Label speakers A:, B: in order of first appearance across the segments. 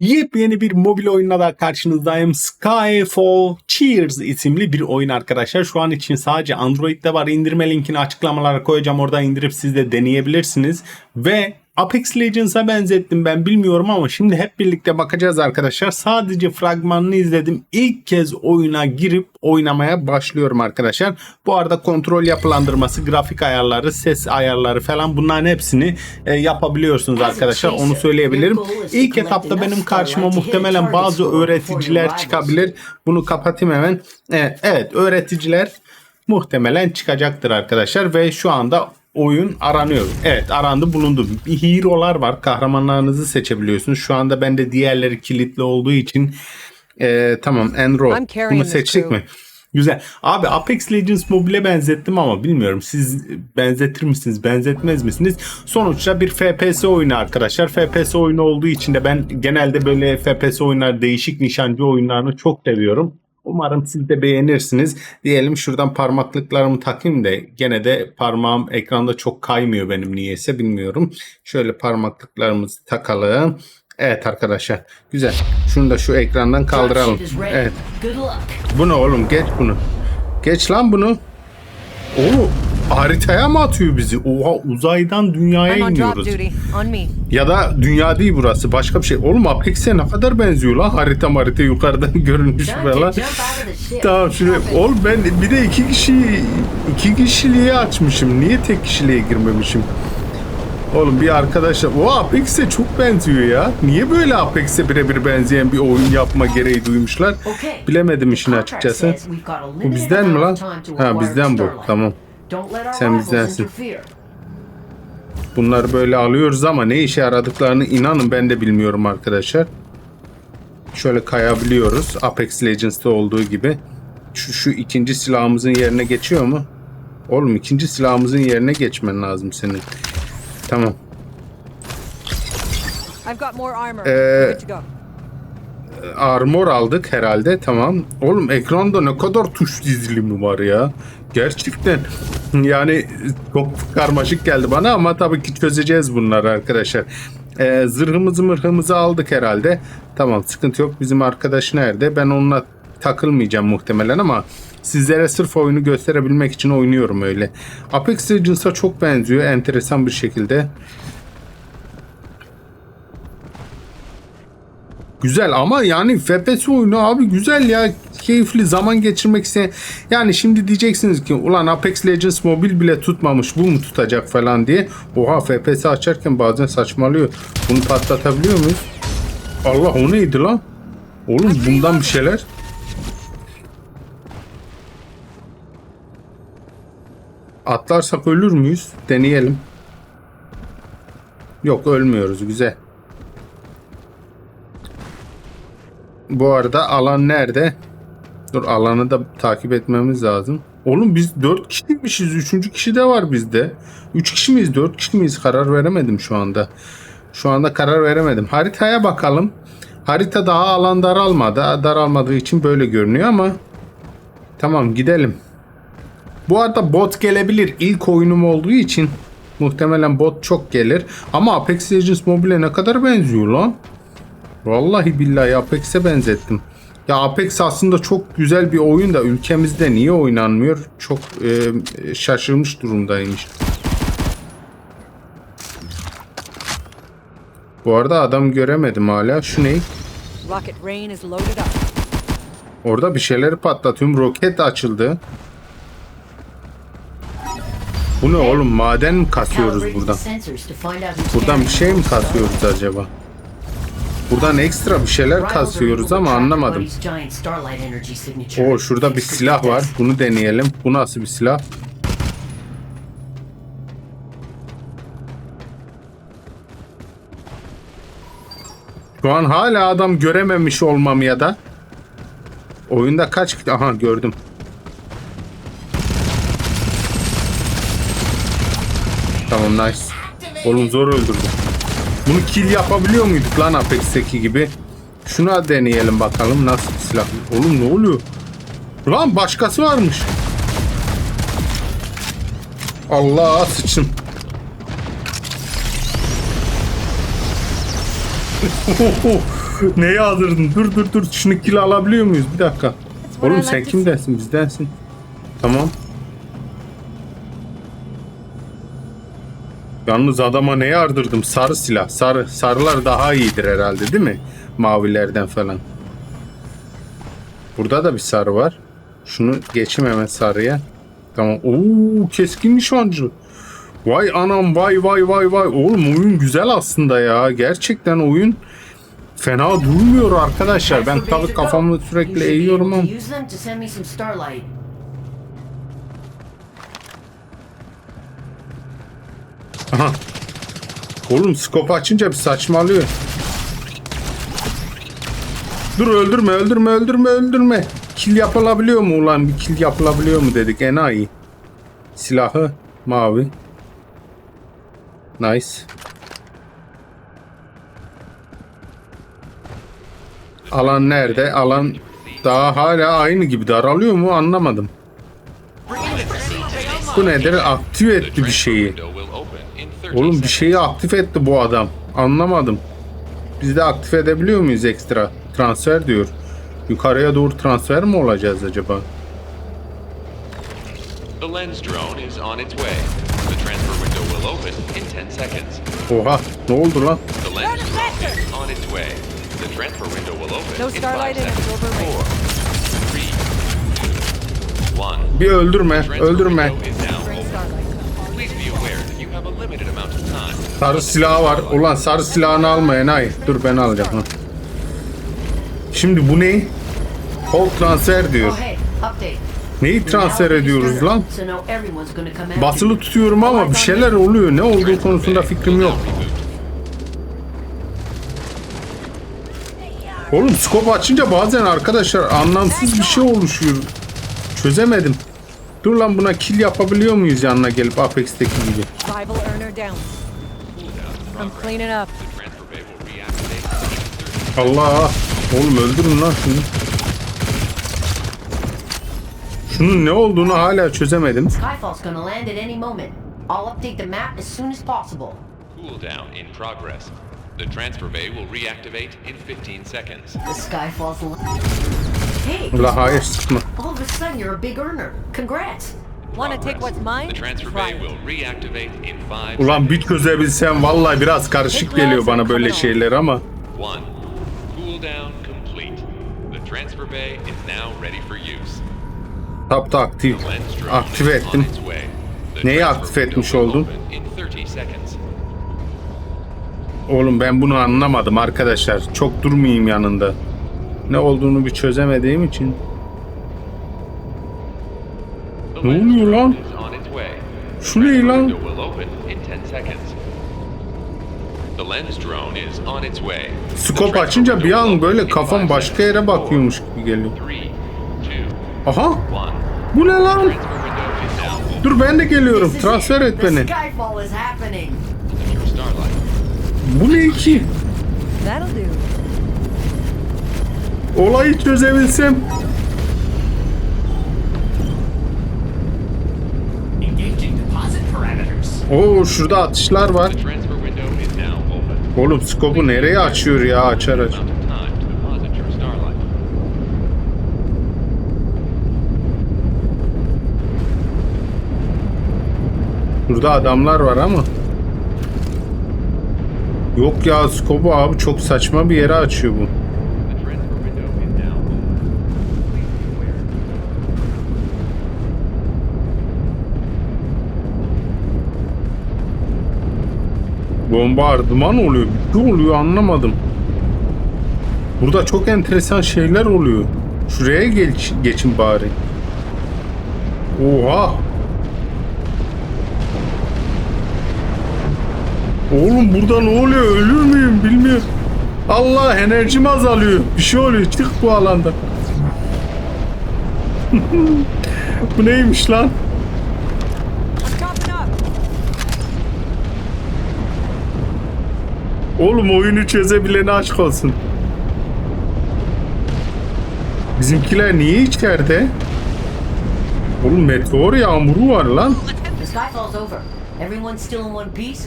A: Yepyeni bir mobil oyunla da karşınızdayım. Skyfall Cheers isimli bir oyun arkadaşlar. Şu an için sadece Android'de var. İndirme linkini açıklamalara koyacağım. Orada indirip siz de deneyebilirsiniz. Ve Apex Legends'a benzettim ben bilmiyorum ama şimdi hep birlikte bakacağız arkadaşlar. Sadece fragmanını izledim. İlk kez oyuna girip oynamaya başlıyorum arkadaşlar. Bu arada kontrol yapılandırması, grafik ayarları, ses ayarları falan bunların hepsini e, yapabiliyorsunuz arkadaşlar. Onu söyleyebilirim. İlk etapta benim karşıma muhtemelen bazı öğreticiler çıkabilir. Bunu kapatayım hemen. Evet, evet öğreticiler muhtemelen çıkacaktır arkadaşlar ve şu anda oyun aranıyor. Evet arandı bulundu. Hero'lar var. Kahramanlarınızı seçebiliyorsunuz. Şu anda bende diğerleri kilitli olduğu için e, tamam Enro. Bunu seçtik mi? Güzel. Abi Apex Legends Mobile'e benzettim ama bilmiyorum siz benzetir misiniz, benzetmez misiniz? Sonuçta bir FPS oyunu arkadaşlar. FPS oyunu olduğu için de ben genelde böyle FPS oyunlar, değişik nişancı oyunlarını çok seviyorum. Umarım siz de beğenirsiniz. Diyelim şuradan parmaklıklarımı takayım da gene de parmağım ekranda çok kaymıyor benim niyeyse bilmiyorum. Şöyle parmaklıklarımızı takalım. Evet arkadaşlar güzel. Şunu da şu ekrandan kaldıralım. Evet. Bu ne oğlum geç bunu. Geç lan bunu. Oo haritaya mı atıyor bizi? Oha uzaydan dünyaya
B: I'm on drop
A: iniyoruz.
B: duty. On me.
A: Ya da dünya değil burası başka bir şey. Oğlum Apex'e ne kadar benziyor lan harita harita yukarıdan görünmüş
C: Time
A: falan.
C: to jump out of the ship.
A: Tamam şunu oğlum ben bir de iki kişi iki kişiliğe açmışım. Niye tek kişiliğe girmemişim? Oğlum bir arkadaşlar o Apex'e çok benziyor ya. Niye böyle Apex'e birebir benzeyen bir oyun yapma gereği duymuşlar? Bilemedim işin açıkçası. Bu bizden mi lan? Ha bizden bu. Tamam.
C: Don't let our
A: Sen bizdensin. Bunları böyle alıyoruz ama ne işe yaradıklarını inanın ben de bilmiyorum arkadaşlar. Şöyle kayabiliyoruz. Apex Legends'te olduğu gibi. Şu, şu ikinci silahımızın yerine geçiyor mu? Oğlum ikinci silahımızın yerine geçmen lazım senin. Tamam.
B: I've got more armor.
A: Ee. Armor aldık herhalde. Tamam. Oğlum ekranda ne kadar tuş dizilimi var ya. Gerçekten. Yani çok karmaşık geldi bana ama tabii ki çözeceğiz bunları arkadaşlar. Ee, zırhımızı mırhımızı aldık herhalde. Tamam sıkıntı yok. Bizim arkadaş nerede? Ben onunla takılmayacağım muhtemelen ama sizlere sırf oyunu gösterebilmek için oynuyorum öyle. Apex Legends'a çok benziyor enteresan bir şekilde. Güzel ama yani FPS oyunu abi güzel ya. Keyifli zaman geçirmek isteyen yani şimdi diyeceksiniz ki ulan Apex Legends mobil bile tutmamış bu mu tutacak falan diye. Oha FPS açarken bazen saçmalıyor. Bunu patlatabiliyor muyuz? Allah o neydi lan? Oğlum bundan bir şeyler atlarsak ölür müyüz? Deneyelim. Yok ölmüyoruz. Güzel Bu arada alan nerede? Dur alanı da takip etmemiz lazım. Oğlum biz 4 kişiymişiz. 3. kişi de var bizde. 3 kişi miyiz? 4 kişi miyiz? Karar veremedim şu anda. Şu anda karar veremedim. Haritaya bakalım. Harita daha alan daralmadı. Daralmadığı için böyle görünüyor ama tamam gidelim. Bu arada bot gelebilir. İlk oyunum olduğu için muhtemelen bot çok gelir. Ama Apex Legends Mobile ne kadar benziyor lan. Vallahi billahi Apex'e benzettim. Ya Apex aslında çok güzel bir oyun da ülkemizde niye oynanmıyor? Çok e, şaşırmış durumdaymış. Bu arada adam göremedim hala. Şu ne? Orada bir şeyleri patlatıyorum. Roket açıldı. Bu ne oğlum? Maden mi kasıyoruz buradan? Buradan bir şey mi kasıyoruz acaba? Buradan ekstra bir şeyler kasıyoruz ama anlamadım. Oo şurada bir silah var. Bunu deneyelim. Bu nasıl bir silah? Şu an hala adam görememiş olmam ya da. Oyunda kaç... Aha gördüm. Tamam nice. Oğlum zor öldürdüm. Bunu kill yapabiliyor muyduk lan Apex'teki gibi? Şuna deneyelim bakalım nasıl bir silah. Oğlum ne oluyor? Lan başkası varmış. Allah sıçın. Neye hazırdın? Dur dur dur. Şunu kill alabiliyor muyuz? Bir dakika. Oğlum sen kimdensin? Bizdensin. Tamam. Yalnız adama ne yardırdım? Sarı silah. Sarı. Sarılar daha iyidir herhalde değil mi? Mavilerden falan. Burada da bir sarı var. Şunu geçeyim hemen sarıya. Tamam. Oo keskin nişancı. Vay anam vay vay vay vay. Oğlum oyun güzel aslında ya. Gerçekten oyun fena durmuyor arkadaşlar. Ben tabii kafamı sürekli eğiyorum ama. Aha. Oğlum skop açınca bir saçmalıyor. Dur öldürme öldürme öldürme öldürme. Kill yapılabiliyor mu ulan? Bir kill yapılabiliyor mu dedik enayi. Silahı mavi. Nice. Alan nerede? Alan daha hala aynı gibi daralıyor mu anlamadım. Bu nedir? Aktif etti bir şeyi. Oğlum bir şeyi aktif etti bu adam. Anlamadım. Biz de aktif edebiliyor muyuz ekstra? Transfer diyor. Yukarıya doğru transfer mi olacağız acaba?
D: The lens drone is on its way. The transfer window will open in 10 seconds.
A: Oha ne oldu lan?
D: The lens drone is on its way. The transfer window will open
B: No
D: in 5
B: starlight in
D: seconds.
B: October rain.
D: 4, 3, 2, 1.
A: Bir öldürme,
D: Transfer
A: öldürme. Sarı silahı var. Ulan sarı silahını almayın ay. Dur ben alacağım. Ha. Şimdi bu ne? Hold transfer diyor.
C: Oh.
A: Neyi transfer ediyoruz lan? Basılı tutuyorum ama bir şeyler oluyor. Ne olduğu konusunda fikrim yok. Oğlum skop açınca bazen arkadaşlar anlamsız bir şey oluşuyor. Çözemedim. Dur lan buna kill yapabiliyor muyuz yanına gelip Apex'teki gibi?
B: Rival earner down. I'm cleaning up.
D: The transfer bay will reactivate in 30
A: Allah! Oğlum öldürün lan şunu. Şunun ne olduğunu hala çözemedim.
C: Skyfall's gonna land at any moment. I'll update the map as soon as possible.
D: Cooldown in progress. The transfer bay will reactivate in 15 seconds.
C: The Skyfall's la- Hey,
A: La hayır sıkma.
C: all of a sudden you're a big earner. Congrats.
B: Wanna take what's mine?
D: The transfer bay will reactivate in 5
A: Ulan bir çözebilsem vallahi biraz karışık geliyor bana böyle şeyler ama.
D: One. Cooldown complete. The transfer bay is now ready for use. Lens drone
A: Aktif
D: is
A: ettim. Neyi aktif etmiş oldun?
D: open In 30 seconds.
A: Oğlum ben bunu anlamadım arkadaşlar. Çok durmayayım yanında. Ne olduğunu bir çözemediğim için.
D: The
A: Ne
D: lens
A: oluyor
D: drone
A: lan?
D: is on its way.
A: Şu ne lan?
D: window will open in 10 seconds. The lens drone is on its way. The
A: Skop açınca bir an böyle kafam başka yere bakıyormuş gibi geliyor. Aha! Bu ne lan? Dur ben de geliyorum. Transfer et
C: The
A: beni. Bu ne ki? Olayı çözebilsem. Oo şurada atışlar var. Oğlum skopu nereye açıyor ya açar aç. Burada adamlar var ama. Yok ya skopu abi çok saçma bir yere açıyor bu. Bombardıman oluyor. Bir şey oluyor anlamadım. Burada çok enteresan şeyler oluyor. Şuraya geç, geçin bari. Oha. Oğlum burada ne oluyor? Ölür müyüm bilmiyorum. Allah enerjim azalıyor. Bir şey oluyor. Çık bu alanda. bu neymiş lan? Oğlum oyunu çözebilene aşk olsun. Bizimkiler niye içeride? Oğlum meteor yağmuru var lan.
C: The Skyfall's over. Everyone's still in one piece?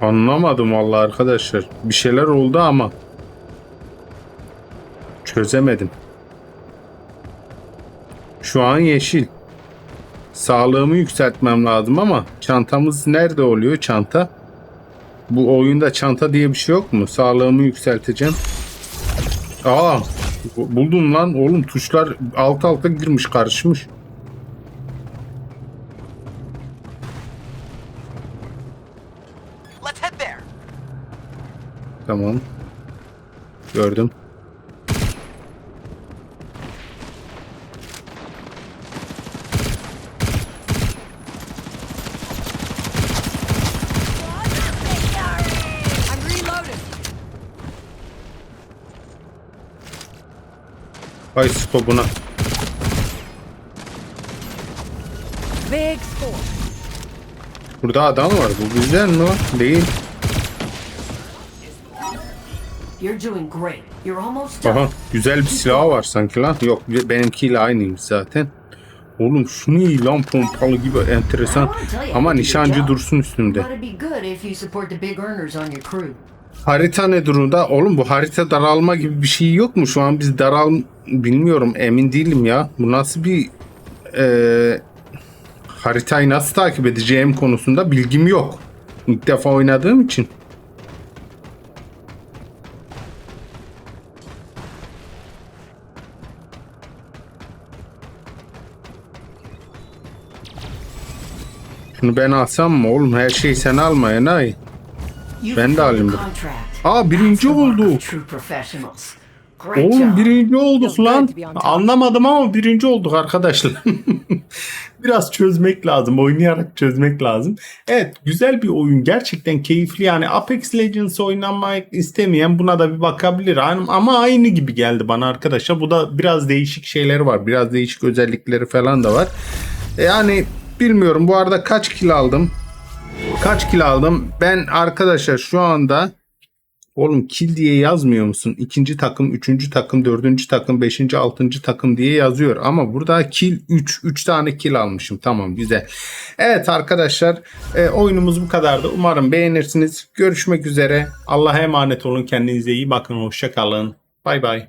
A: Anlamadım vallahi arkadaşlar. Bir şeyler oldu ama çözemedim. Şu an yeşil. Sağlığımı yükseltmem lazım ama çantamız nerede oluyor çanta? Bu oyunda çanta diye bir şey yok mu? Sağlığımı yükselteceğim. Aa, bu- buldum lan oğlum tuşlar alt alta girmiş karışmış. Tamam. Gördüm.
B: I'm reloading.
A: Ay
B: score.
A: Burada adam var. Bu güzel mi? Değil. Aha güzel bir silah var sanki lan. Yok benimkiyle aynıymış zaten. Oğlum şu ne iyi lan pompalı gibi enteresan. Ama nişancı dursun
C: crew.
A: Harita ne durumda? Oğlum bu harita daralma gibi bir şey yok mu? Şu an biz daral... Bilmiyorum emin değilim ya. Bu nasıl bir... eee, haritayı nasıl takip edeceğim konusunda bilgim yok. İlk defa oynadığım için. Şunu ben alsam mı oğlum? Her şeyi sen alma Enayi. Ben de alayım. Aa, birinci oldu. Oğlum birinci olduk lan. Anlamadım ama birinci olduk arkadaşlar. Biraz çözmek lazım. Oynayarak çözmek lazım. Evet güzel bir oyun. Gerçekten keyifli. Yani Apex Legends oynamak istemeyen buna da bir bakabilir. Ama- Ama aynı gibi geldi bana arkadaşlar. Bu da biraz değişik şeyleri var. Biraz değişik özellikleri falan da var. Yani bilmiyorum bu arada kaç kilo aldım. Kaç kilo aldım? Ben arkadaşlar şu anda Oğlum kill diye yazmıyor musun? İkinci takım, üçüncü takım, dördüncü takım, beşinci, altıncı takım diye yazıyor. Ama burada kill 3. 3 tane kill almışım. Tamam güzel. Evet arkadaşlar e, oyunumuz bu kadardı. Umarım beğenirsiniz. Görüşmek üzere. Allah'a emanet olun. Kendinize iyi bakın. Hoşça kalın. Bay bay.